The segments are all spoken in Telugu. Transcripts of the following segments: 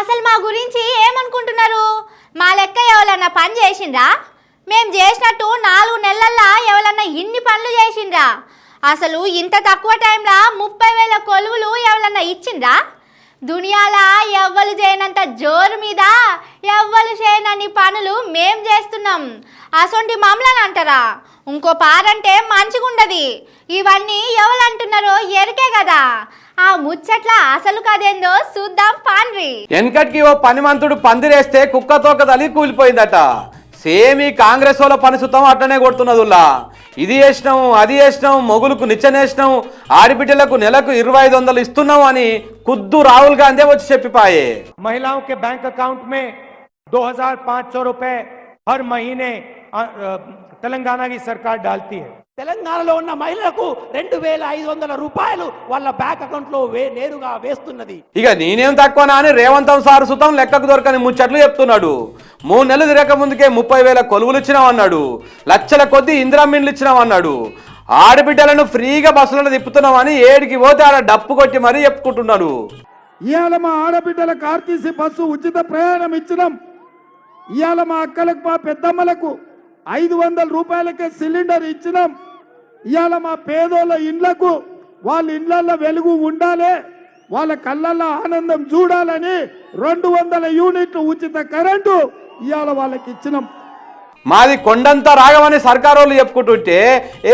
అసలు మా గురించి ఏమనుకుంటున్నారు? మా లెక్క ఎవరన్నా పని చేసిండ్రా? మేము చేసినట్టు నాలుగు నెలల్లో ఎవరన్నా ఇన్ని పనులు చేసిండ్రా? అసలు ఇంత తక్కువ టైంలో ముప్పై వేల కొలువులు ఎవరన్నా ఇచ్చిండ్రా? దునియాల ఎవ్వరు చేయనంత జోరు మీద ఎవ్వరు చేయనని పనులు మేం చేస్తున్నాం. అసొంటి మమ్మల్ని అంటారా? ఇంకో పారంటే మంచిగుండది. ఇవన్నీ ఎవరు అంటున్నారో ఎరికే కదా ఆ ముచ్చట్ల అసలు కదేందో చూద్దాం పాన్రి వెనకటికి ఓ పనిమంతుడు పందిరేస్తే కుక్క తోక తలి కూలిపోయిందట. సేమ్ ఈ కాంగ్రెస్ వాళ్ళ పని సుతం అట్లనే కొడుతున్నదుల్లా. ఇది వేసినాం అది వేసినాం మొగులకు నిచ్చనేసినాం ఆడిబిడ్డలకు నెలకు ఇరవై ఐదు వందలు ఇస్తున్నాం అని కుద్దు రాహుల్ గాంధీ వచ్చి చెప్పిపాయే महिलाओं के बैंक अकाउंट में 2500 रुपए हर महीने अ, अ, तेलंगाना की सरकार डालती है తెలంగాణలో ఉన్న మహిళలకు రెండు వేల ఐదు వందల రూపాయలు వాళ్ళ బ్యాంక్ అకౌంట్లో వే నేరుగా వేస్తున్నది. ఇక నేనేం తక్కువనా అని రేవంతం సారు సుతం లెక్కకు దొరకని ముచ్చట్లు చెప్తున్నాడు. మూడు నెలలు తిరగక ముందుకే ముప్పై వేల కొలువులు ఇచ్చినామన్నాడు లక్షల కొద్దీ ఇందిరామిన్లు ఇచ్చినామన్నాడు ఆడబిడ్డలను ఫ్రీగా బస్సులను తిప్పుతున్నామని ఏడికి పోతే ఆడ డప్పు కొట్టి మరీ చెప్పుకుంటున్నాడు. ఇవాళ మా ఆడబిడ్డలకు ఆర్టీసీ బస్సు ఉచిత ప్రయాణం ఇచ్చినాం. ఇవాళ మా అక్కలకు మా పెద్దమ్మలకు ఐదు వందల రూపాయలకే సిలిండర్ ఇచ్చినాం. ఇవాళ మా పేదోళ్ళ ఇండ్లకు వాళ్ళ ఇండ్లల్లో వెలుగు ఉండాలి వాళ్ళ కళ్ళల్లో ఆనందం చూడాలని రెండు వందల యూనిట్లు ఉచిత కరెంటు ఇవాళ వాళ్ళకి ఇచ్చినాం. మాది కొండంత రాగమని సర్కారోళ్ళు చెప్పుకుంటుంటే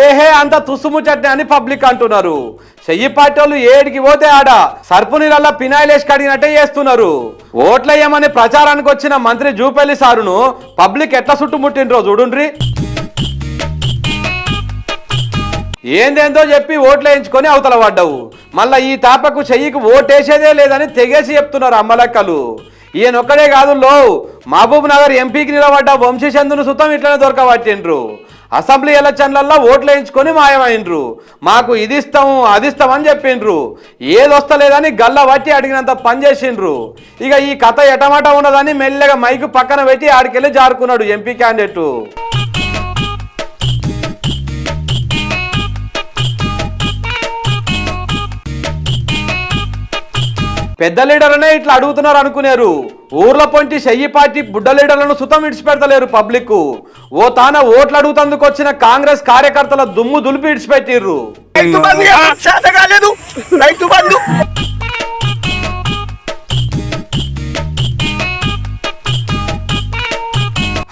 ఏహే అంత తుసుముచట్ని అని పబ్లిక్ అంటున్నారు. చెయ్యి పార్టీ వాళ్ళు ఏడికి పోతే ఆడ సర్పు నీళ్ళల్లో పినాయిలేసి కడిగినట్టే చేస్తున్నారు. ఓట్లయ్యమని ప్రచారానికి వచ్చిన మంత్రి జూపల్లి సారును పబ్లిక్ ఎట్లా చుట్టుముట్టిండ్రో చూడుండ్రి. ఏందేందో చెప్పి ఓట్లు వేయించుకొని అవతల పడ్డావు. మళ్ళా ఈ తాపకు చెయ్యికి ఓటేసేదే లేదని తెగేసి చెప్తున్నారు అమ్మలక్కలు ఈయనొక్కడే కాదు లో మహబూబ్ నగర్ ఎంపీకి నిలబడ్డ వంశీచందును సుతం ఇట్లనే దొరకబట్టిండ్రు. అసెంబ్లీ ఎలక్షన్లల్లో ఓట్లు వేయించుకొని మాయమైండ్రు. మాకు ఇది ఇస్తాము అది ఇస్తామని చెప్పిండ్రు. ఏది వస్తలేదని గల్ల పట్టి అడిగినంత పని చేసిండ్రు. ఇక ఈ కథ ఎటమాట ఉన్నదని మెల్లగా మైకు పక్కన పెట్టి ఆడికెళ్ళి జారుకున్నాడు ఎంపీ క్యాండిడేట్. పెద్ద లీడర్నే ఇట్లా అడుగుతున్నారు అనుకునేరు. ఊర్ల పొంటి చెయ్యి పార్టీ బుడ్డ లీడర్లను సుతం ఇడిచిపెడతలేరు పబ్లిక్. ఓ తాన ఓట్లు అడుగుతందుకు వచ్చిన కాంగ్రెస్ కార్యకర్తల దుమ్ము దులిపి ఇడిచిపెట్టిర్రు బంధు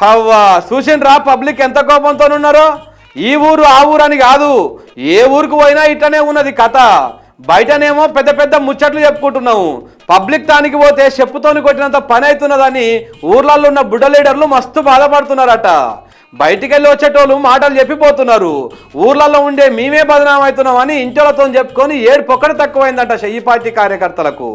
హవ్వా చూసిండ్రా పబ్లిక్ ఎంత కోపంతో ఉన్నారో ఈ ఊరు ఆ ఊరు అని కాదు. ఏ ఊరికి పోయినా ఇట్లనే ఉన్నది కథ. బయటనేమో పెద్ద పెద్ద ముచ్చట్లు చెప్పుకుంటున్నాము పబ్లిక్ తానికి పోతే చెప్పుతోని కొట్టినంత పని అవుతున్నదని ఊర్లలో ఉన్న బుడ్డ లీడర్లు మస్తు బాధపడుతున్నారట. బయటికి వెళ్ళి వచ్చేటోళ్ళు మాటలు చెప్పిపోతున్నారు. ఊర్లలో ఉండే మేమే బదనామవుతున్నామని అవుతున్నామని చెప్పుకొని ఏడు పొక్కడ తక్కువైందట షయ్యి పార్టీ కార్యకర్తలకు.